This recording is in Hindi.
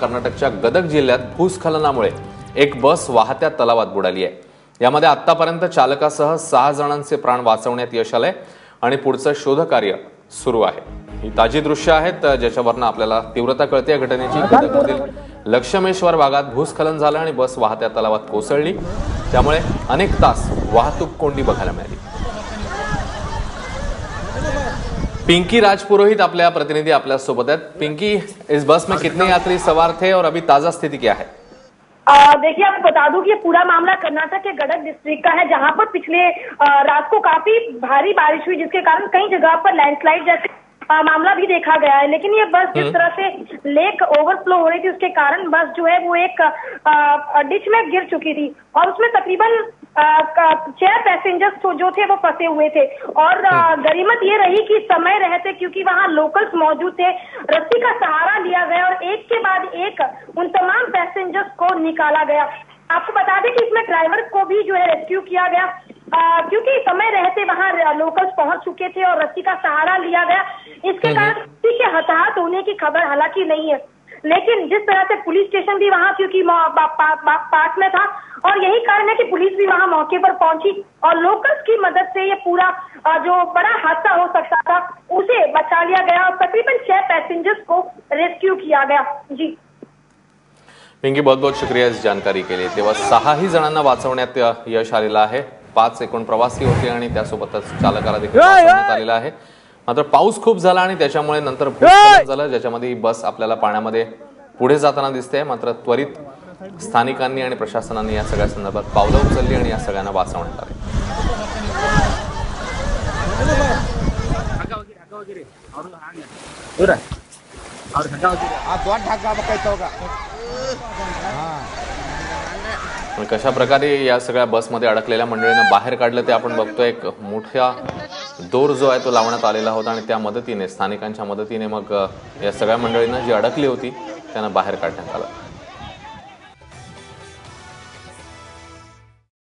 कर्नाटकच्या गदग जिल्ह्यात भूस्खलनामुळे एक बस वाहत्या तलावात बुडाली आहे. यामध्ये आतापर्यंत चालकासह सहा जणांचे प्राण वाचवण्यात यश आलंय आणि पुढचं शोधकार्य सुरू आहे. ही ताजी दृश्य आहेत ज्याच्यावरनं आपल्याला तीव्रता कळते. या घटनेची गदगमधील लक्ष्मेश्वर भागात भूस्खलन झालं आणि बस वाहत्या तलावात कोसळली. त्यामुळे अनेक तास वाहतूक कोंडी बघायला मिळाली. पिंकी राजपुरोहित आपल्या प्रतिनिधि आपल्या सोबत आहेत. पिंकी इस बस में कितने यात्री सवार थे और अभी ताज़ा स्थिति क्या है? देखिए आपको बता दूँ कि ये पूरा मामला कर्नाटक के गडक डिस्ट्रिक्ट का है जहाँ पर पिछले रात को काफ़ी भारी बारिश हुई जिसके कारण कई जगह पर लैंडस्लाइड जैसे आ, मामला भी देखा गया है। लेकिन ये बस जिस तरह से लेक ओवरफ्लो हो रही थी उसके कारण बस जो है वो एक डिच में गिर चुकी थी और उसमें तकरीबन छह पैसेंजर्स तो जो थे वो फंसे हुए थे। और आ, गरीमत ये रही कि समय रहते क्योंकि वहाँ लोकल्स मौजूद थे। रस्सी का सहारा लिया गया और एक के बाद एक उन तमाम पैसेंजर्स को निकाला गया। आपको बता दें कि इसमें ड्राइवर को भी जो है रेस्क्यू किया गया। आ, क्योंकि समय रहते वहाँ लोकल्स पहुँच चुके थे और रस्सी का सहारा लिया गया। इसके कारण किसी के हताहत होने की खबर हालाँकि नहीं है। लेकिन जिस तरह से पुलिस स्टेशन भी वहाँ क्योंकि पास में था और यही है पुलिस भी वहाँ मौके पर पहुँची और लोकल्स की मदद से ये पूरा जो बड़ा हादसा हो सकता था उसे बचा लिया गया और तकरीबन छह पैसेंजर्स को रेस्क्यू किया गया। जी। पिंकी बहुत बहुत शुक्रिया इस जानकारी के लिए। तेव्हा सहाही जणांना वाचवण्यात यश आलेलं आहे. पाच एकूण प्रवासी होते आणि त्यासोबतच चालकाला देखील वाचवण्यात आहे. मात्र पाऊस खूप झाला आणि त्याच्यामुळे नंतर झालं ज्याच्यामध्ये बस आपल्याला पाण्यामध्ये पुढे जाताना दिसते. मात्र त्वरित स्थानिकांनी आणि प्रशासनाने या सगळ्या संदर्भात पावलं उचलली आणि या सगळ्यांना वाचवण्यात आले. कशा प्रकारे या सगळ्या बसमध्ये अडकलेल्या मंडळीनं बाहेर काढलं ते आपण बघतो एक मोठ्या दोर जो आहे तो लावण्यात आलेला होता आणि त्या मदतीने स्थानिकांच्या मदतीने मग या सगळ्या मंडळींना जी अडकली होती त्यांना बाहेर काढण्यात आलं.